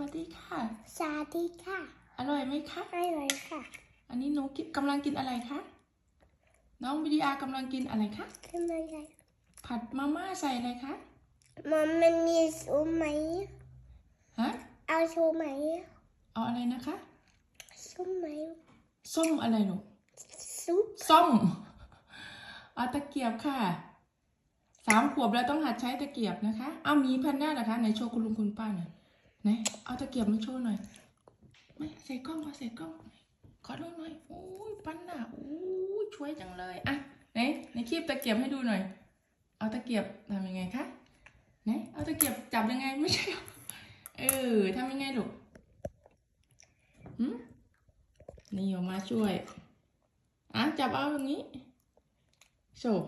วัสดีค่ะ สวัสดีค่ะ อร่อยไหมคะอร่อยค่ะ อันนี้หนูกินกำลังกินอะไรคะ น้องวิดีอากำลังกินอะไรคะทำไมล่ะผัดมาม่าใส่อะไรคะมันมันมีสูไหมฮะ เอาสูไหม เอาอะไรนะคะสูไหมส้มอะไรหนูซุปส้มเอาตะเกียบค่ะสามขวบแล้วต้องหัดใช้ตะเกียบนะคะ เอาหมีแพันด้าเหรอคะไหนโชว์คุณลุงคุณป้าหน่อย ไหนเอาตะเกียบมาโชว์หน่อยไม่ใส่กล้องเอาใส่กล้องขอดูหน่อยโอ้ยปั้นน่ะโอ้ยช่วยจังเลยอะไหนไหนคีบตะเกียบให้ดูหน่อย เอาตะเกียบทำยังไงคะไหนเอาตะเกียบจับยังไงไม่ใช่เออทำยังไงลูกหืมนี่ออกมาช่วยอะจับเอาอย่างนี้โชว์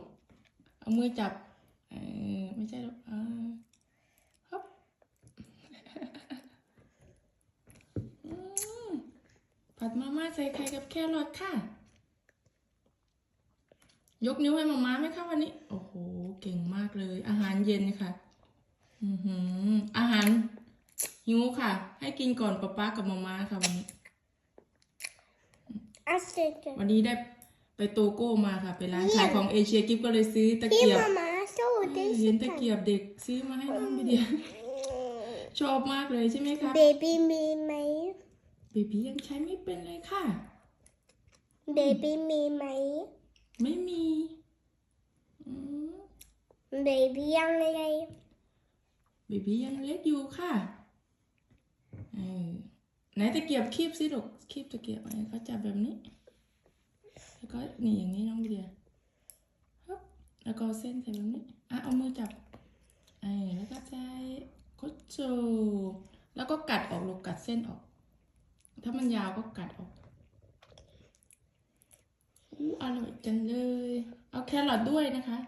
เอามือจับเออไม่ใช่หรอกเออฮับ อืม ผัดมาม่าใส่ไข่กับแครอทค่ะ ยกนิ้วให้มาม่าไหมคะวันนี้ โอ้โห เก่งมากเลย อาหารเย็นค่ะ อือหือ อาหารหิวค่ะ ให้กินก่อนป๊าป๊ากับมาม่าค่ะวันนี้อาเสร็จวันนี้ได้ไปโตโก้มาค่ะ ไปร้านขายของเอเชียกิฟก็เลยซื้อตะพี่เกียบมามาสู้ดิเห็นตะเกียบเด็กซื้อมาให้น้องวิเดียชอบมากเลยใช่ไหมคะเบบี้มีไหม เบบี้ยังใช้ไม่เป็นเลยค่ะ เบบี้มีไหม ไม่มีอืมเบบี้ยังไงเบบี้ยังเล็กอยู่ค่ะเออไหนตะเกียบคีบสิลูกคีบตะเกียบอะไรเขาจับแบบนี้ แล้วก็นี่อย่างนี้น้องวิเดียฮึบแล้วก็เอาเส้นใส่แบบนี้อะเอามือจับเออแล้วก็ใช้โคโจแล้วก็กัดออกลูกกัดเส้นออก ถ้ามันยาวก็กัดออกอู้อร่อยจังเลย เอาแครอทด้วยนะคะ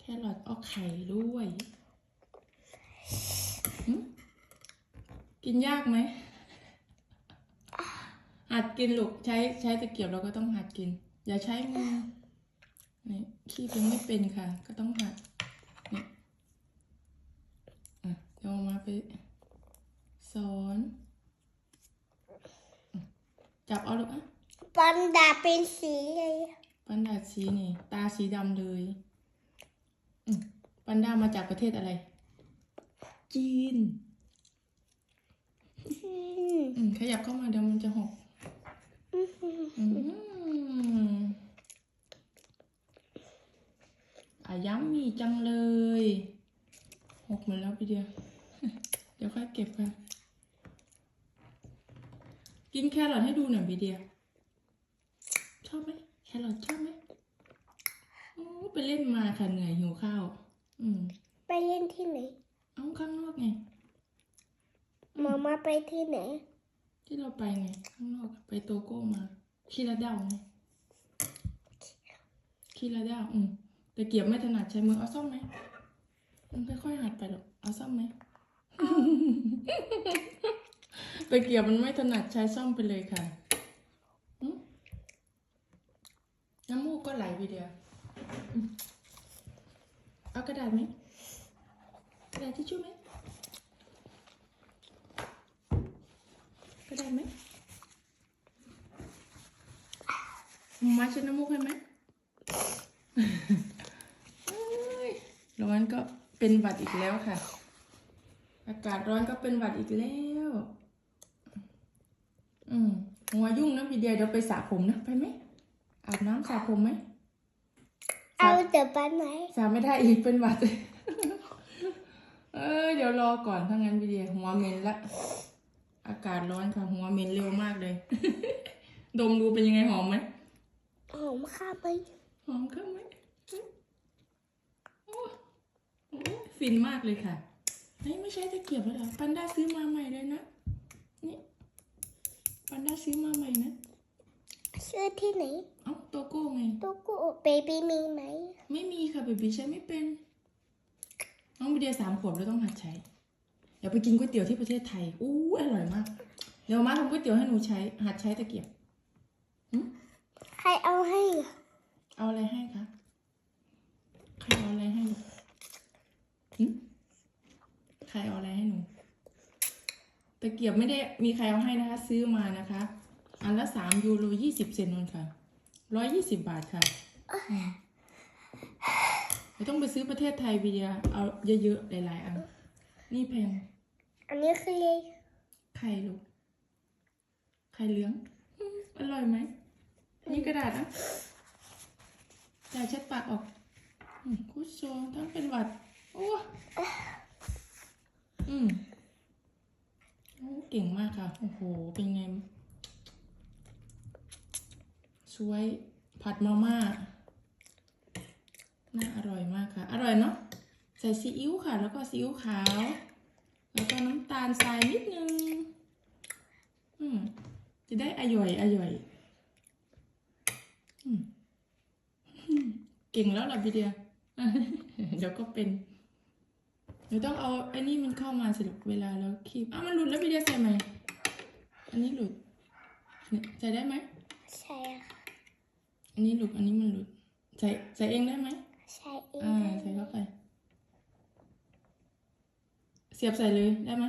แครอทเอาไข่ด้วยกินยากไหมหัดกินลูกใช้ใช้ตะเกียบเราก็ต้องหัดกิน อย่าใช้มือนี่ขี้ยังไม่เป็นค่ะ ก็ต้องหัดนี่อะเดี๋ยวมาไปสอน จับเอาลูกอะปันดาเป็นสีไงปันดาสีนี่ ตาสีดำเลยอืมปันดามาจากประเทศอะไร จีนอืมอืมขยับเข้ามาเดี๋ยวมันจะหกอืมอาย้ำมีจังเลย หกหมดแล้วพี่เดียว เดี๋ยวค่อยเก็บค่ะ กินแครอทให้ดูหน่อยพี่เดีย ชอบไหมแครอทชอบไหมโอ้ไปเล่นมาค่ะเหนื่อยหิวข้าว อืม ไปเล่นที่ไหน เอาข้างนอกไงมามาไปที่ไหน ที่เราไปไงข้างนอกไปโตโก้มาคีราดาวไงคีราดาวอืมแต่เกียบไม่ถนัดใช้มือเอาซ่อมไหมมันค่อยๆหัดไปหรอกเอาซ่อมไหม แต่เกียบมันไม่ถนัดใช้ซ่อมไปเลยค่ะอืมน้ำมูกก็ไหลไปเดียวอืมเอากระดาษไหมกระดาษทิชชู่ไหมกระดาษไหมมาเช็ดน้ำมูกให้ไหมเอ้ยร้อนก็เป็นหวัดอีกแล้วค่ะ อากาศร้อนก็เป็นหวัดอีกแล้ว อืมหัวยุ่งนะพี่เดียเดี๋ยวไปสระผมนะไปไหมอาบน้ำสระผมไหมเอาแต่ปันไหนสระไม่ได้อีกเป็นหวัดเอ้ยเดี๋ยวรอก่อนถ้างั้นพี่เดียหัวเหม็นละ อากาศร้อนค่ะหัวเหม็นเร็วมากเลย ดมดูเป็นยังไงหอมไหมหอมข้าวไปหอมเข้าไหมโอ้โอ้ฟินมากเลยค่ะเฮ้ยไม่ใช่ตะเกียบแล้วเหรอปันด้าซื้อมาใหม่เลยนะนี่ ปันด้าซื้อมาใหม่นะ ซื้อที่ไหน เอ้าโตโก้ไงตุกกุเบบี้มีไหม ไม่มีค่ะเบบีใช้ไม่เป็น น้องบีเดียสามขวบแล้วต้องหัดใช้ เดี๋ยวไปกินก๋วยเตี๋ยวที่ประเทศไทย อู้อร่อยมาก เดี๋ยวมาทำก๋วยเตี๋ยวให้หนูใช้ หัดใช้ตะเกียบใครเอาให้ เอาอะไรให้คะ ใครเอาอะไรให้ลูกหึใครเอาอะไรให้หนู ตะเกียบไม่ได้มีใครเอาให้นะคะ ซื้อมานะคะ อันละสามยูโรยี่สิบเซนต์นนค่ะร้อยยี่สิบบาทค่ะอืมเราต้องไปซื้อประเทศไทยวีเดียเอาเยอะๆหลายๆอัน นี่แพง อันนี้คืออะไรไข่ลูก ไข่เหลืองอืมอร่อยไหม นี่กระดาษนะจ่ายเช็ดปากออกอืมคุชโซทั้งเป็นหวัด โอ้อืมโอ้ เก่งมากค่ะ โอ้โห เป็นไงสวยผัดมาม่า น่าอร่อยมากค่ะ อร่อยเนาะ ใส่ซีอิ๊วค่ะ แล้วก็ซีอิ๊วขาว แล้วก็น้ำตาลทรายนิดนึง อืม จะได้อร่อยอร่อย อืม เก่งแล้วล่ะพี่เดีย เดี๋ยวก็เป็น ดี๋ยวต้องเอาไอ้นี่มันเข้ามาสิลูกเวลาเราคีบอ้าวมันหลุดแล้วพี่เดียใส่ไหมอันนี้หลุดเนี่ยใส่ได้ไหมใช่ค่ะอันนี้หลุดอันนี้มันหลุดใส่ใส่เองได้ไหมใช่เองอ่าใส่เข้าไป เสียบใส่เลยได้ไหม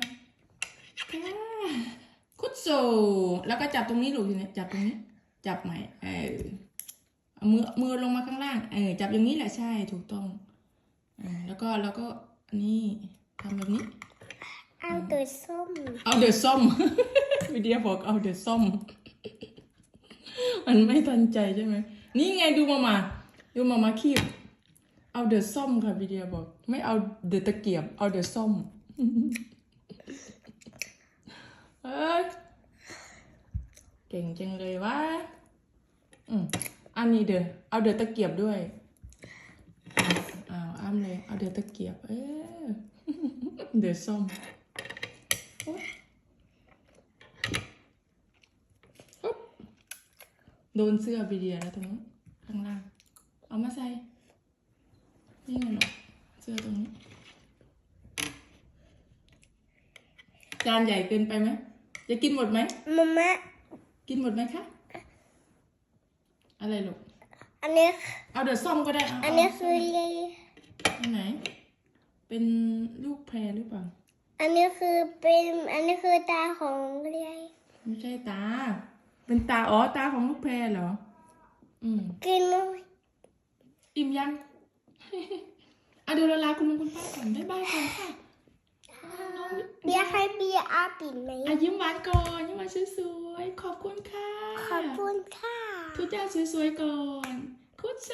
ค่ะคุดโซแล้วก็จับตรงนี้ลูกทีนี้จับตรงนี้ จับใหม่เออเอามือมือลงมาข้างล่างเออจับอย่างนี้แหละใช่ถูกต้องอ่าแล้วก็แล้วก็อั นนี้ทำแบบนี้ เอาตัวส้ม เอาเดอะส้ม วิเดียบอกเอาเดอะส้ม มันไม่ทันใจใช่ไหม นี่ไงดูมามาดูมามาคีบ เอาเดอะส้มค่ะวิเดียบอก ไม่เอาเดอะตะเกียบ เอาเดอะส้ม เอ้ยเก่งจังเลยวะอืมอันนี้เดอะเอาเดอะตะเกียบด้วยอ้าว อ้ามเลยเอาเดอะตะเกียบ เออเดอะส้มปุ๊บโดนเสื้อบีเดียแล้วตรงนี้นข้างล่าง เอามาใส่นี่ไงหรอกเสื้อตรงนี้ จานใหญ่เกินไปไหม จะกินหมดไหมมาม่ากินหมดไหมคะ อะไรลูก อันนี้ เอาเดี๋ยวซ่อมก็ได้เาอันนี้เาคือ อะไรอันไหน เป็นลูกแพรหรือเปล่า อันนี้คือเป็น อันนี้คือตาของอะไรไม่ใช่ตา เป็นตา อ๋อ ตาของลูกแพรเหรอ อืม กินไหมอิ่มยัง อะเดี๋ยวเราลาคุณลุงคุณป้าก่อนบ๊ายบายก่อนค่ะน้องเบียร์ให้เบียร์อาปิดไหมอะยิ้มหวานก่อนยิ้มหวานสวยๆขอบคุณค่ะ ขอบคุณค่ะ ทุกอย่างสวยๆก่อน คุดโซ